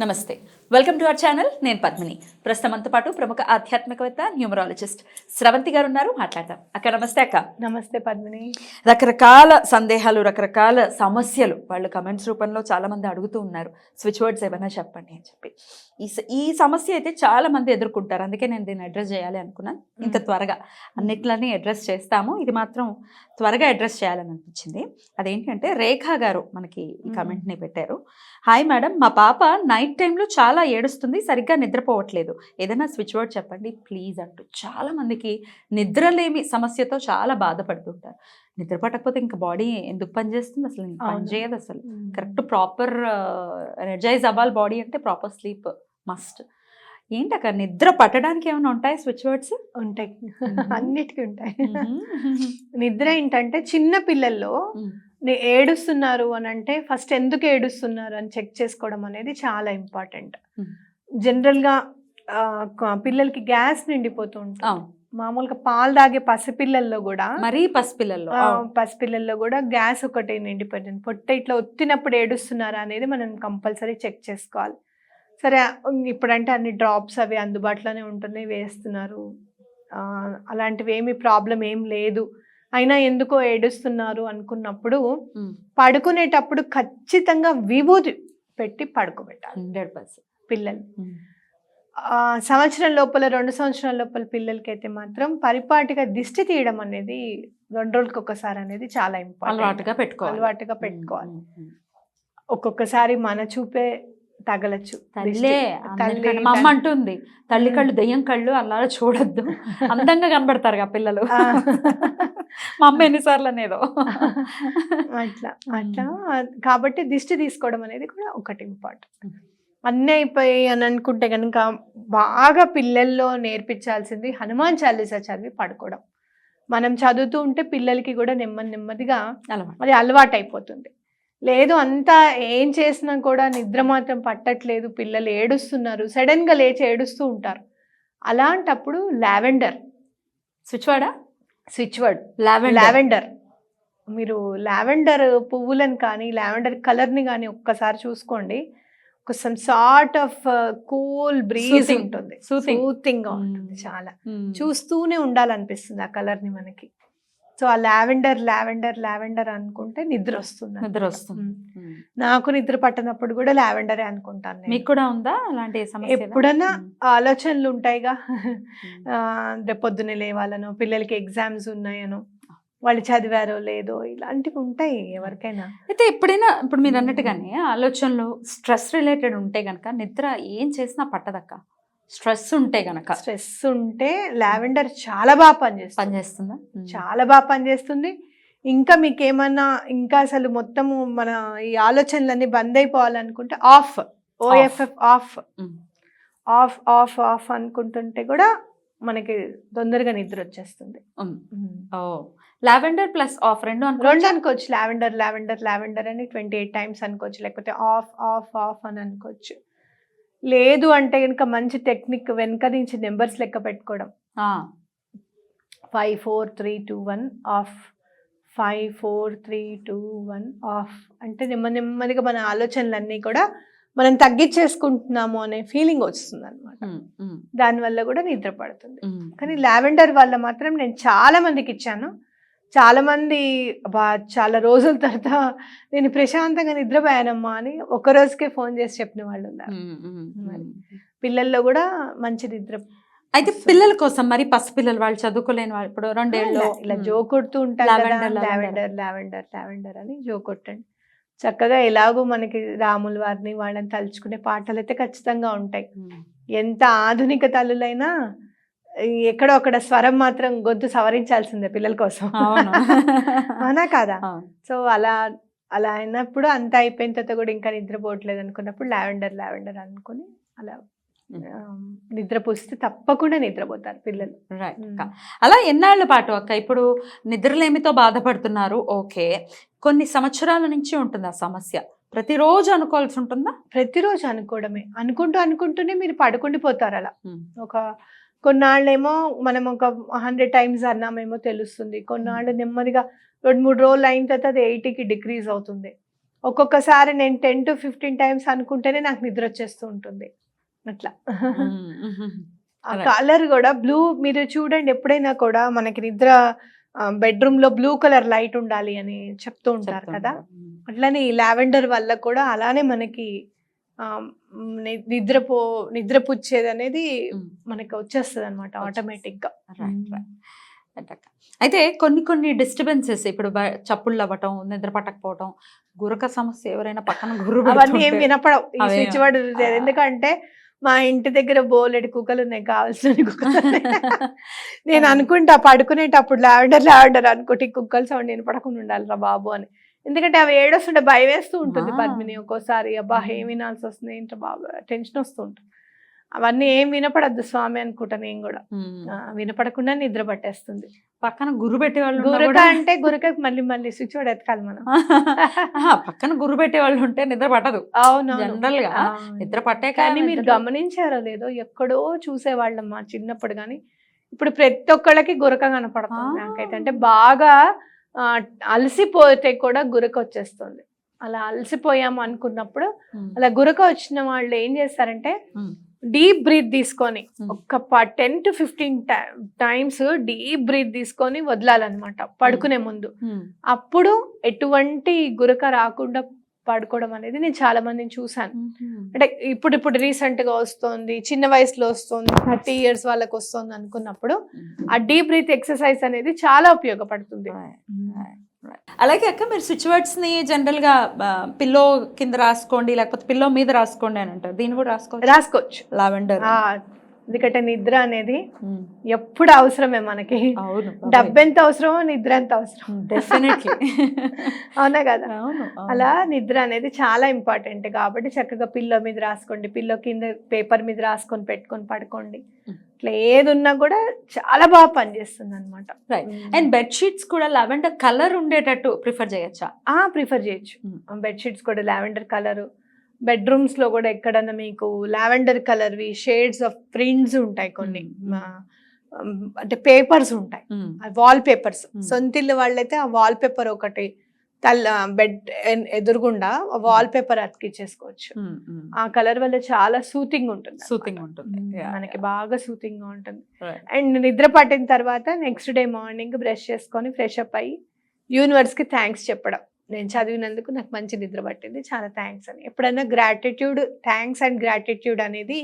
నమస్తే. Welcome to our channel నేను పద్మిని. ప్రస్తుతం మనతో పాటు ప్రముఖ ఆధ్యాత్మికవేత్త న్యూమరాలజిస్ట్ స్రవంతి గారు ఉన్నారు. మాట్లాడదాం. అక్క నమస్తే అక్క. నమస్తే పద్మిని. రకరకాల సందేహాలు రకరకాల సమస్యలు వాళ్ళు కమెంట్స్ రూపంలో చాలా మంది అడుగుతూ ఉన్నారు. స్విచ్ వర్డ్స్ ఏమైనా చెప్పండి అని చెప్పి. ఈ ఈ సమస్య అయితే చాలా మంది ఎదుర్కొంటారు. అందుకే నేను దీన్ని అడ్రస్ చేయాలి అనుకున్నాను ఇంత త్వరగా అన్నిట్లని అడ్రస్ చేస్తాము. ఇది మాత్రం త్వరగా అడ్రస్ చేయాలని అనిపించింది. అదేంటంటే రేఖా గారు మనకి ఈ. కమెంట్ని పెట్టారు. హాయ్ మేడం మా పాప నైట్ టైంలో చాలా ఏడుస్తుంది సరిగ్గా నిద్రపోవట్లేదు. ఏదైనా స్విచ్ వర్డ్ చెప్పండి ప్లీజ్ అంటూ. చాలా మందికి నిద్రలేమి సమస్యతో చాలా బాధపడుతుంటారు. నిద్ర పట్టకపోతే ఇంకా బాడీ ఎందుకు పనిచేస్తుంది అసలు ఇంకా పని అవును. చేయదు అసలు. కరెక్ట్ ప్రాపర్ ఎనర్జైజ్ అవ్వాలి బాడీ అంటే ప్రాపర్ స్లీప్ మస్ట్. ఏంటక్క నిద్ర పట్టడానికి ఏమైనా ఉంటాయి స్విచ్ వర్డ్స్ ఉంటాయి. అన్నిటికీ ఉంటాయి. నిద్ర ఏంటంటే చిన్న పిల్లల్లో ఏడుస్తున్నారు అని అంటే ఫస్ట్ ఎందుకు ఏడుస్తున్నారు అని చెక్ చేసుకోవడం అనేది చాలా ఇంపార్టెంట్. జనరల్గా పిల్లలకి గ్యాస్ నిండిపోతూ ఉంటుంది. అవును. మామూలుగా పాలు తాగే పసిపిల్లల్లో కూడా మరీ పసిపిల్లల్లో. పసిపిల్లల్లో కూడా గ్యాస్ ఒకటి నిండిపోతుంది. పొట్ట ఇట్లా ఒత్తినప్పుడు ఏడుస్తున్నారా అనేది మనం కంపల్సరీ చెక్ చేసుకోవాలి. సరే ఇప్పుడంటే అన్ని డ్రాప్స్ అవి అందుబాటులోనే ఉంటున్నాయి వేస్తున్నారు. అలాంటివి ఏమి ప్రాబ్లం ఏం లేదు. అయినా ఎందుకో ఏడుస్తున్నారు అనుకున్నప్పుడు. పడుకునేటప్పుడు ఖచ్చితంగా విభూతి పెట్టి పడుకోబెట్టాలి. Hundred percent. పిల్లలు. ఆ, సంవత్సరం లోపల రెండు సంవత్సరాల లోపల పిల్లలకి అయితే మాత్రం పరిపాటిగా దిష్టి తీయడం అనేది రెండు రోజులకి ఒకసారి అనేది చాలా ఇంపార్టెంట్ అలవాటుగా పెట్టుకోవాలి. అలవాటుగా పెట్టుకోవాలి. ఒక్కొక్కసారి మన చూపే తగలచ్చు. తల్లే అమ్మ. అంటుంది తల్లి కళ్ళు దెయ్యం కళ్ళు అలా చూడొద్దు. అందంగా కనబడతారు ఆ. పిల్లలు. మా అమ్మ ఎన్నిసార్లు అనేదో అట్లా. అట్లా కాబట్టి దిష్టి తీసుకోవడం అనేది కూడా ఒకటి ఇంపార్టెంట్. అన్నీ అయిపోయి అని అనుకుంటే కనుక బాగా పిల్లల్లో నేర్పించాల్సింది హనుమాన్ చాలీసా చదివి పడుకోవడం. మనం చదువుతూ ఉంటే పిల్లలకి కూడా నెమ్మది నెమ్మదిగా అలవాటు. అది అలవాటు అయిపోతుంది లేదు అంతా ఏం చేసినా కూడా నిద్ర మాత్రం పట్టట్లేదు. పిల్లలు ఏడుస్తున్నారు. సడన్గా లేచి ఏడుస్తూ ఉంటారు. అలాంటప్పుడు లావెండర్. స్విచ్ వాడా? Switch word. Lavender lavender. మీరు లావెండర్ పువ్వులను కానీ లావెండర్ కలర్ని కానీ ఒక్కసారి చూసుకోండి. ఒక some sort of cool breeze. ఉంటుంది. సూతింగ్గా ఉంటుంది Mm. చాలా. ఉమ్. చూస్తూనే ఉండాలనిపిస్తుంది ఆ కలర్ని మనకి. సో ఆ లావెండర్ లావెండర్ లావెండర్ అనుకుంటే నిద్ర వస్తుంది నిద్ర. వస్తుంది. నాకు నిద్ర పట్టనప్పుడు కూడా లావెండరే అనుకుంటాను. మీకు కూడా ఉందా అలాంటి సమస్య ఎప్పుడన్నా. ఆలోచనలు ఉంటాయిగా రేపు పొద్దున్నే లేవాలనో పిల్లలకి ఎగ్జామ్స్ ఉన్నాయనో వాళ్ళు చదివారో లేదో ఇలాంటివి ఉంటాయి ఎవరికైనా అయితే ఎప్పుడైనా ఇప్పుడు మీరు అన్నట్టుగానే ఆలోచనలు స్ట్రెస్ రిలేటెడ్ ఉంటే గనక నిద్ర ఏం చేసినా పట్టదక్క స్ట్రెస్ ఉంటే గనక. స్ట్రెస్ ఉంటే లావెండర్ చాలా బాగా పనిచేస్తుంది. పనిచేస్తుందా. చాలా బాగా పనిచేస్తుంది. ఇంకా మీకు ఏమన్నా ఇంకా అసలు మొత్తము మన ఈ ఆలోచనలన్నీ బంద్ అయిపోవాలనుకుంటే off O F F off. Off. Off off అనుకుంటుంటే కూడా మనకి తొందరగా నిద్ర వచ్చేస్తుంది. ఓ. లావెండర్ ప్లస్ ఆఫ్ రెండు రెండు? అనుకోవచ్చు. లావెండర్ లావెండర్ లావెండర్ అని ట్వంటీ ఎయిట్ టైమ్స్ అనుకోవచ్చు. లేకపోతే ఆఫ్ ఆఫ్ ఆఫ్ అని అనుకోవచ్చు. లేదు అంటే కనుక మంచి టెక్నిక్ వెనక నుంచి నెంబర్స్ లెక్క పెట్టుకోవడం. Five four three two one off five four three two one off అంటే నెమ్మది నెమ్మదిగా మన ఆలోచనలన్నీ కూడా మనం తగ్గించేసుకుంటున్నాము అనే ఫీలింగ్ వస్తుంది అనమాట దానివల్ల కూడా నిద్ర పడుతుంది. కానీ లావెండర్ వల్ల మాత్రం నేను చాలా మందికి ఇచ్చాను. చాలా మంది బా చాలా రోజుల తర్వాత నేను ప్రశాంతంగా నిద్రపోయానమ్మా అని ఒక రోజుకే ఫోన్ చేసి చెప్పిన వాళ్ళు ఉన్నారు. పిల్లల్లో కూడా మంచి నిద్ర అయితే పిల్లల కోసం మరి పసిపిల్లలు వాళ్ళు చదువుకోలేని వాళ్ళు ఇప్పుడు రెండేళ్ళు ఇలా- జో కొడుతూ ఉంటారు. లావెండర్ లావెండర్ లావెండర్ అని జో కొట్టండి చక్కగా ఎలాగో మనకి రాముల వారిని వాళ్ళని తలుచుకునే పాటలు అయితే ఖచ్చితంగా ఉంటాయి. ఎంత ఆధునిక తల్లులైనా ఎక్కడో అక్కడ స్వరం మాత్రం గొంతు సవరించాల్సిందే పిల్లల కోసం. అవును. కాదా. సో అలా అలా అయినప్పుడు అంత అయిపోయిన తర్వాత కూడా ఇంకా నిద్రపోవట్లేదు అనుకున్నప్పుడు లావెండర్ లావెండర్ అనుకుని అలా Mm. ఆ, నిద్ర పోస్తే తప్పకుండా నిద్రపోతారు పిల్లలు. రైట్ అలా ఎన్నాళ్ళ పాటు అక్క? ఇప్పుడు నిద్రలేమితో బాధపడుతున్నారు. ఓకే. కొన్ని సంవత్సరాల నుంచి ఉంటుంది ఆ సమస్య? ప్రతిరోజు అనుకోవాల్సి ఉంటుందా? ప్రతిరోజు అనుకోవడమే. అనుకుంటూ అనుకుంటూనే మీరు పడుకుండిపోతారు అలా. ఒక కొన్నాళ్ళేమో మనం ఒక హండ్రెడ్ టైమ్స్ అన్నామేమో తెలుస్తుంది. కొన్నాళ్ళు నెమ్మదిగా రెండు మూడు రోజులు అయిన తర్వాత అది ఎయిటీకి డిక్రీజ్ అవుతుంది. ఒక్కొక్కసారి నేను టెన్ టు ఫిఫ్టీన్ టైమ్స్ అనుకుంటేనే నాకు నిద్ర వచ్చేస్తూ ఉంటుంది. అట్లా. ఆ. కలర్ కూడా బ్లూ మీరు చూడండి ఎప్పుడైనా కూడా మనకి నిద్ర బెడ్రూమ్లో బ్లూ కలర్ లైట్ ఉండాలి అని చెప్తూ ఉంటారు కదా. అట్లనే ఈ లావెండర్ వల్ల కూడా అలానే మనకి నిద్రపో నిద్రపుచ్చేది అనేది మనకి వచ్చేస్తుంది. అనమాట ఆటోమేటిక్గా అయితే కొన్ని కొన్ని డిస్టర్బెన్సెస్ ఇప్పుడు చప్పుళ్ళు అవ్వటం నిద్ర పట్టకపోవటం గురక సమస్య ఎవరైనా పక్కన గుర్రు అవన్నీ ఏం వినపడవు. స్విచ్ వర్డ్ ఆ. ఎందుకంటే మా ఇంటి దగ్గర బోలెడు కుక్కలు ఉన్నాయి కావాల్సిన కుక్కలు. నేను అనుకుంటా పడుకునేటప్పుడు లావెండర్ లావెండర్ అనుకుంటే కుక్కల సౌండ్ నేను పడకుండా ఉండాలి రా బాబు అని. ఎందుకంటే అవి ఏడొస్తుంటే భయం వేస్తూ ఉంటుంది. పద్మిని ఒక్కోసారి. అబ్బా ఏం వినాల్సి వస్తుంది? ఏంటో బాబు టెన్షన్ వస్తూ ఉంటుంది. అవన్నీ ఏం వినపడద్దు స్వామి అనుకుంటా నేను కూడా. వినపడకుండా నిద్ర పట్టేస్తుంది. పక్కన గుర్రు పెట్టే వాళ్ళు ఉన్నా గురక కూడా- అంటే గురకకి మళ్ళీ మళ్ళీ స్విచ్ వర్డ్ ఎత్తుకాలి మనం. పక్కన గుర్రు పెట్టే వాళ్ళు ఉంటే నిద్ర పట్టదు. అవును జనరల్గా. నిద్ర పట్టే కానీ మీరు గమనించారో లేదో ఎక్కడో చూసేవాళ్ళం మా చిన్నప్పుడు కానీ ఇప్పుడు ప్రతి ఒక్కళ్ళకి గురక కనపడుతుంది ఆ. నాకైతే. అంటే బాగా అలసిపోతే కూడా గురక వచ్చేస్తుంది అలా అలసిపోయాము అనుకున్నప్పుడు అలా గురక వచ్చిన వాళ్ళు ఏం చేస్తారంటే డీప్ బ్రీత్ తీసుకొని. ఒక్క ten to fifteen times deep breath తీసుకొని వదలాలన్నమాట పడుకునే ముందు. అప్పుడు ఎటువంటి గురక రాకుండా పడుకోవడం అనేది నేను చాలా మందిని చూసాను అంటే ఇప్పుడు ఇప్పుడు రీసెంట్గా వస్తుంది చిన్న వయసులో వస్తుంది థర్టీ ఇయర్స్ వాళ్ళకి వస్తుంది అనుకున్నప్పుడు ఆ డీప్ బ్రీత్ ఎక్సర్సైజ్ అనేది చాలా ఉపయోగపడుతుంది. అలాగే అక్క మీరు స్విచ్ వర్డ్స్ని జనరల్గా పిల్లో కింద రాసుకోండి లేకపోతే పిల్లో మీద రాసుకోండి అని అంటారు. దీన్ని కూడా రాసుకోవచ్చు? రాసుకోవచ్చు. లావెండర్. ఎందుకంటే నిద్ర అనేది ఎప్పుడు అవసరమే మనకి. డబ్బు ఎంత అవసరమో నిద్ర ఎంత అవసరం డెఫినెట్లీ అవునా కదా. అలా నిద్ర అనేది చాలా ఇంపార్టెంట్ కాబట్టి చక్కగా పిల్లో మీద రాసుకోండి పిల్లో కింద పేపర్ మీద రాసుకొని పెట్టుకొని పడుకోండి. ఇట్లా ఏది ఉన్నా కూడా చాలా బాగా పనిచేస్తుంది అనమాట Right. అండ్ బెడ్ షీట్స్ కూడా లావెండర్ కలర్ ఉండేటట్టు ప్రిఫర్ చేయొచ్చా? ప్రిఫర్ చేయొచ్చు. బెడ్షీట్స్ కూడా లావెండర్ కలర్ బెడ్రూమ్స్లో కూడా ఎక్కడన్నా మీకు లావెండర్ కలర్వి షేడ్స్ ఆఫ్ ప్రింట్స్ ఉంటాయి కొన్ని. అంటే పేపర్స్ ఉంటాయి. Wall papers. సొంతిల్లు వాళ్ళైతే ఆ వాల్ పేపర్ ఒకటి తల్ల బెడ్ ఎదురుగుండా వాల్ పేపర్ అతికిచ్చేసుకోవచ్చు. ఆ కలర్ వల్ల చాలా సూతింగ్ ఉంటుంది. సూతింగ్ ఉంటుంది మనకి. బాగా సూతింగ్గా ఉంటుంది. అండ్ నిద్ర పట్టిన తర్వాత నెక్స్ట్ డే మార్నింగ్ బ్రష్ చేసుకొని ఫ్రెష్ అప్ అయ్యి యూనివర్స్కి థ్యాంక్స్ చెప్పడం. నేను చదివినందుకు నాకు మంచి నిద్ర పట్టింది. చాలా థ్యాంక్స్ అని. ఎప్పుడైనా గ్రాటిట్యూడ్ థ్యాంక్స్ అండ్ గ్రాటిట్యూడ్ అనేది